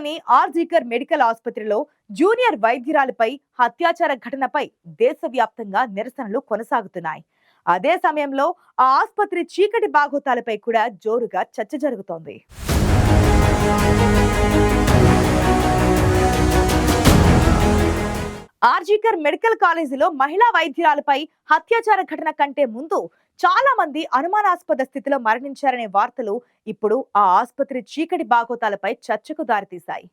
ఢిల్లీలోని ఆర్జీకర్ మెడికల్ ఆసుపత్రిలో జూనియర్ వైద్యురాలిపై అత్యాచార ఘటనపై దేశవ్యాప్తంగా నిరసనలు కొనసాగుతున్నాయి. అదే సమయంలో ఆ ఆసుపత్రి చీకటి బాగోతాలపై కూడా జోరుగా చర్చ జరుగుతోంది. ఆర్జీకర్ మెడికల్ కాలేజీలో మహిళా వైద్యురాలపై అత్యాచార ఘటన కంటే ముందు చాలా మంది అనుమానాస్పద స్థితిలో మరణించారనే వార్తలు ఇప్పుడు ఆ ఆసుపత్రి చీకటి బాగోతాలపై చర్చకు దారితీశాయి.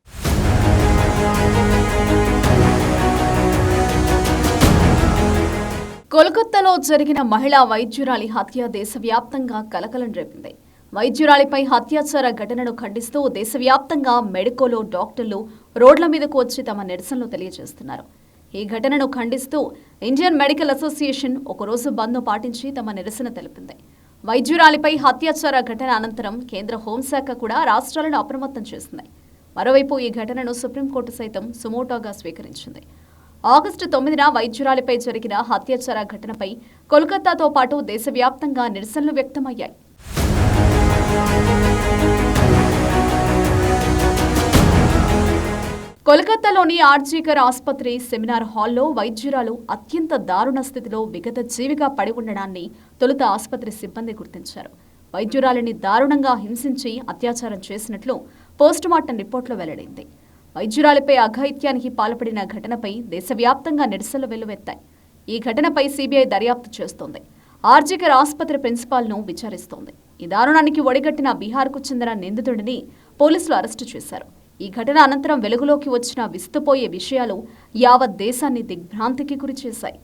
కోల్కతాలో జరిగిన మహిళా వైద్యురాలి హత్య దేశవ్యాప్తంగా కలకలం రేపింది. వైద్యురాలిపై హత్యాచార ఘటనను ఖండిస్తూ దేశవ్యాప్తంగా మెడికోలో డాక్టర్లు రోడ్ల మీదకు వచ్చి తమ నిరసనలు తెలియజేస్తున్నారు. ఈ ఘటనను ఖండిస్తూ ఇండియన్ మెడికల్ అసోసియేషన్ ఒకరోజు బంద్ను పాటించి తమ నిరసన తెలిపింది. వైద్యురాలిపై హత్యాచార ఘటన అనంతరం కేంద్ర హోంశాఖ కూడా రాష్ట్రాలను అప్రమత్తం చేసింది. మరోవైపు ఈ ఘటనను సుప్రీంకోర్టు సైతం సుమోటోగా స్వీకరించింది. ఆగస్టు తొమ్మిదిన వైద్యురాలిపై జరిగిన హత్యాచార ఘటనపై కోల్కతాతో పాటు దేశవ్యాప్తంగా నిరసనలు వ్యక్తమయ్యాయి. కోలకత్తాలోని ఆర్జీకర్ ఆసుపత్రి సెమినార్ హాల్లో వైద్యురాలు అత్యంత దారుణ స్థితిలో విగత జీవిగా పడి ఉండడాన్ని తొలుత ఆసుపత్రి సిబ్బంది గుర్తించారు. వైద్యురాలిని దారుణంగా హింసించి అత్యాచారం చేసినట్లు పోస్టుమార్టం రిపోర్టులో వెల్లడైంది. వైద్యురాలిపై అఘాయిత్యానికి పాల్పడిన ఘటనపై దేశవ్యాప్తంగా నిరసనలు వెల్లువెత్తాయి. ఈ ఘటనపై సీబీఐ దర్యాప్తు చేస్తోంది. ఆర్జికర్ ఆసుపత్రి ప్రిన్సిపాల్ను విచారిస్తోంది. ఈ దారుణానికి ఒడిగట్టిన బీహార్కు చెందిన నిందితుడిని పోలీసులు అరెస్టు చేశారు. ఈ ఘటన అనంతరం వెలుగులోకి వచ్చిన విస్తుపోయే విషయాలు యావత్ దేశాన్ని దిగ్భ్రాంతికి గురిచేశాయి.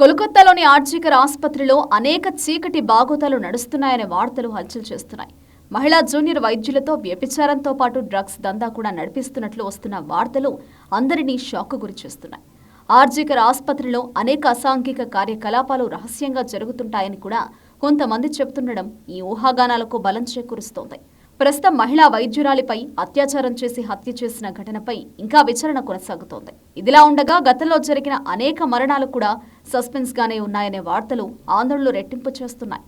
కోల్కతాలోని ఆర్జికర్ ఆసుపత్రిలో అనేక చీకటి బాగోతాలు నడుస్తున్నాయనే వార్తలు హల్చల్ చేస్తున్నాయి. మహిళా జూనియర్ వైద్యులతో వ్యభిచారంతో పాటు డ్రగ్స్ దందా కూడా నడిపిస్తున్నట్లు వస్తున్న వార్తలు అందరినీ షాక్ గురిచేస్తున్నాయి. ఆర్జికర్ ఆసుపత్రిలో అనేక అసాంఘిక కార్యకలాపాలు రహస్యంగా జరుగుతుంటాయని కూడా కొంతమంది చెబుతుండడం ఈ ఊహాగానాలకు బలం చేకూరుస్తోంది. ప్రస్తుతం మహిళా వైద్యురాలిపై అత్యాచారం చేసి హత్య చేసిన ఘటనపై ఇంకా విచారణ కొనసాగుతోంది. ఇదిలా ఉండగా గతంలో జరిగిన అనేక మరణాలు కూడా సస్పెన్స్ గానే ఉన్నాయనే వార్తలు ఆందోళనలు రెట్టింపు చేస్తున్నాయి.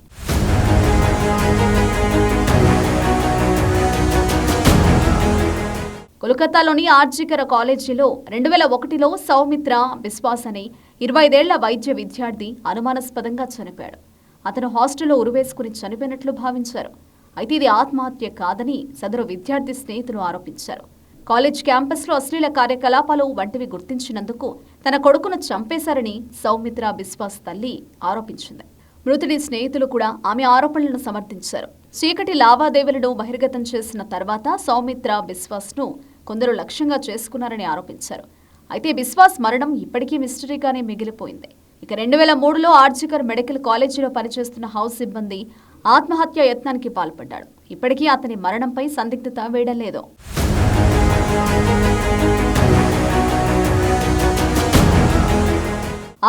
కోల్కతాలోని ఆర్జికర కాలేజీలో రెండు వేల ఒకటిలో సౌమిత్ర బిశ్వాస్ అనే ఇరవై ఐదేళ్ళ వైద్య విద్యార్థి అనుమానాస్పదంగా చనిపోయాడు. అతను హాస్టల్లో ఉరివేసుకుని చనిపోయినట్లు భావించారు. అయితే ఇది ఆత్మహత్య కాదని సదరు విద్యార్థి స్నేహితులు ఆరోపించారు. కాలేజ్ క్యాంపస్లో అశ్లీల కార్యకలాపాలు వంటివి గుర్తించినందుకు తన కొడుకును చంపేశారని సౌమిత్ర బిస్వాస్ తల్లి ఆరోపించింది. మృతుడి స్నేహితులు కూడా ఆమె ఆరోపణలను సమర్థించారు. చీకటి లావాదేవీలను బహిర్గతం చేసిన తర్వాత సౌమిత్ర బిస్వాస్ను కొందరు లక్ష్యంగా చేసుకున్నారని ఆరోపించారు. అయితే బిస్వాస్ మరణం ఇప్పటికీ మిస్టరీగానే మిగిలిపోయింది. ఇక రెండు వేల మూడులో ఆర్జికర్ మెడికల్ కాలేజీలో పనిచేస్తున్న హౌస్ సిబ్బంది ఆత్మహత్య యత్నానికి పాల్పడ్డాడు. ఇప్పటికీ అతని మరణంపై సందిగ్ధత వేయలేదు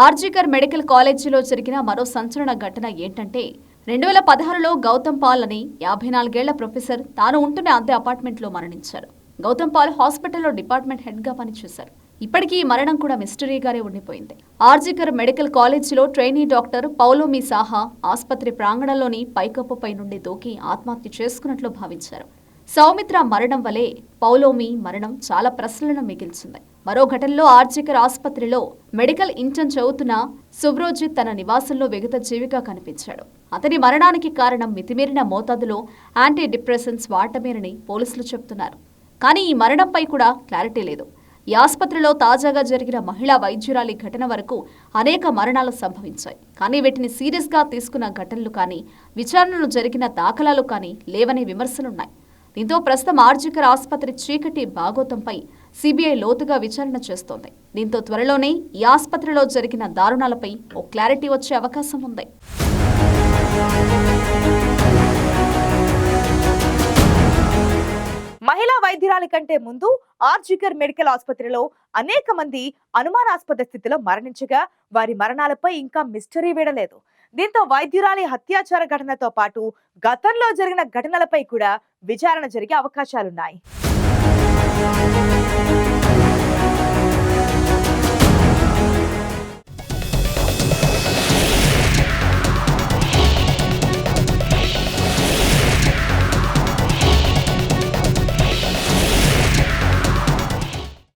ఆర్జికర్ మెడికల్ కాలేజీలో జరిగిన మరో సంచలన ఘటన ఏంటంటే రెండు వేల పదహారులో గౌతమ్ పాల్ అని యాభై నాలుగేళ్ళ ప్రొఫెసర్ తాను ఉంటున్న అద్దె అపార్ట్మెంట్లో మరణించారు. గౌతమ్ పాల్ హాస్పిటల్లో డిపార్ట్మెంట్ హెడ్గా పనిచేశారు. ఇప్పటికీ ఈ మరణం కూడా మిస్టరీగానే ఉండిపోయింది. ఆర్జికర్ మెడికల్ కాలేజీలో ట్రైనీ డాక్టర్ పౌలోమి సాహా ఆసుపత్రి ప్రాంగణంలోని పైకప్పుపై నుండి దూకి ఆత్మహత్య చేసుకున్నట్లు భావించారు. సౌమిత్ర మరణం వలె పౌలోమి మరణం చాలా ప్రశ్నలను మిగిల్చింది. మరో ఘటనలో ఆర్జికర్ ఆసుపత్రిలో మెడికల్ ఇంటర్న్ చదువుతున్న సుబ్రోజిత్ తన నివాసంలో విగత జీవిగా కనిపించాడు. అతని మరణానికి కారణం మితిమీరిన మోతాదులో యాంటీ డిప్రెసెన్స్ వాడటమేనని పోలీసులు చెబుతున్నారు. కానీ ఈ మరణంపై కూడా క్లారిటీ లేదు. ఈ ఆసుపత్రిలో తాజాగా జరిగిన మహిళా వైద్యురాలి ఘటన వరకు అనేక మరణాలు సంభవించాయి. కానీ వీటిని సీరియస్గా తీసుకున్న ఘటనలు కానీ విచారణలు జరిగిన దాఖలాలు కానీ లేవనే విమర్శలున్నాయి. దీంతో ప్రస్తుతం ఆర్జికర్ ఆసుపత్రి చీకటి భాగోతంపై సిబిఐ లోతుగా విచారణ చేస్తోంది. దీంతో త్వరలోనే ఈ ఆసుపత్రిలో జరిగిన దారుణాలపై ఓ క్లారిటీ వచ్చే అవకాశం ఉంది. మహిళా వైద్యురాలి కంటే ముందు ఆర్జికర్ మెడికల్ ఆసుపత్రిలో అనేక మంది అనుమానాస్పద స్థితిలో మరణించగా వారి మరణాలపై ఇంకా మిస్టరీ వీడలేదు. దీంతో వైద్యురాలి అత్యాచార ఘటనతో పాటు గతంలో జరిగిన ఘటనలపై కూడా విచారణ జరిగే అవకాశాలున్నాయి.